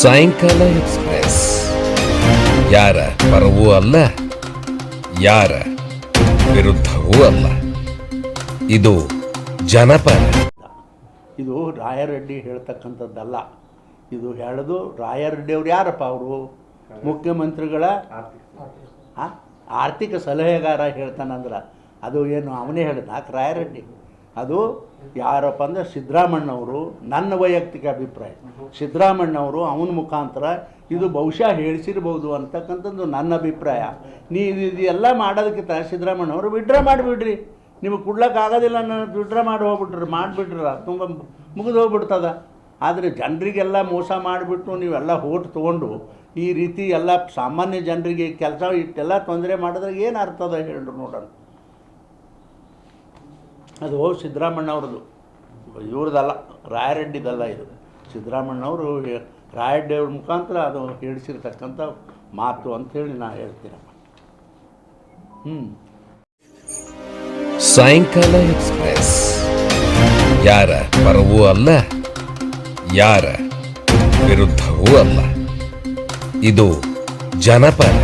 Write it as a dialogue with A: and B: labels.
A: ಸಾಯಂಕಾಲ ಎಕ್ಸ್ಪ್ರೆಸ್. ಯಾರ ಪರವೂ ಅಲ್ಲ, ಯಾರ ವಿರುದ್ಧವೂ ಅಲ್ಲ. ಇದು ಜನಪರ.
B: ಇದು ರಾಯರೆಡ್ಡಿ ಹೇಳ್ತಕ್ಕಂಥದ್ದಲ್ಲ. ಇದು ಹೇಳೋದು ರಾಯರೆಡ್ಡಿ ಅವ್ರು ಯಾರಪ್ಪ ಅವರು? ಮುಖ್ಯಮಂತ್ರಿಗಳ ಆರ್ಥಿಕ ಸಲಹೆಗಾರ ಹೇಳ್ತಾನಂದ್ರೆ. ಅದು ಏನು ಅವನೇ ಹೇಳಿದ ರಾಯರೆಡ್ಡಿ. ಅದು ಯಾರಪ್ಪ ಅಂದ್ರೆ ಸಿದ್ದರಾಮಣ್ಣವರು ನನ್ನ ವೈಯಕ್ತಿಕ ಅಭಿಪ್ರಾಯ. ಸಿದ್ದರಾಮಣ್ಣವರು ಅವನ ಮುಖಾಂತರ ಇದು ಬಹುಶಃ ಹೇಳಿಸಿರ್ಬೋದು ಅಂತಕ್ಕಂಥದ್ದು ನನ್ನ ಅಭಿಪ್ರಾಯ. ನೀವು ಇದೆಲ್ಲ ಮಾಡೋದಕ್ಕಿಂತ ಸಿದ್ದರಾಮಣ್ಣವರು ವಿಡ್ರಾ ಮಾಡಿಬಿಡ್ರಿ. ನಿಮಗೆ ಕೊಡ್ಲಕ್ಕೆ ಆಗೋದಿಲ್ಲ ನಾನು ವಿಡ್ರಾ ಮಾಡಿ ಹೋಗ್ಬಿಟ್ರಿ, ಮಾಡಿಬಿಟ್ರ, ತುಂಬ ಮುಗಿದು ಹೋಗ್ಬಿಡ್ತದ. ಆದರೆ ಜನರಿಗೆಲ್ಲ ಮೋಸ ಮಾಡಿಬಿಟ್ಟು ನೀವೆಲ್ಲ ಓಟ್ ತೊಗೊಂಡು ಈ ರೀತಿ ಎಲ್ಲ ಸಾಮಾನ್ಯ ಜನರಿಗೆ ಕೆಲಸ ಇಟ್ಟೆಲ್ಲ ತೊಂದರೆ ಮಾಡಿದ್ರೆ ಏನು ಅರ್ಥದ ಹೇಳಿ ನೋಡೋಣ. ಅದು ಸಿದ್ದರಾಮಣ್ಣವ್ರದ್ದು ಇವ್ರದ್ದಲ್ಲ, ರಾಯರೆಡ್ಡಿದಲ್ಲ ಇದು. ಸಿದ್ದರಾಮಣ್ಣವರು ರಾಯರೆಡ್ಡಿ ಅವ್ರ ಮುಖಾಂತರ ಅದು ಹೇಳಿಸಿರ್ತಕ್ಕಂಥ ಮಾತು ಅಂಥೇಳಿ ನಾ ಹೇಳ್ತೀನಪ್ಪ ಹ್ಞೂ
A: ಸಾಯಂಕಾಲ ಎಕ್ಸ್ಪ್ರೆಸ್. ಯಾರ ಪರವೂ ಅಲ್ಲ, ಯಾರ ವಿರುದ್ಧವೂ ಅಲ್ಲ. ಇದು ಜನಪರ.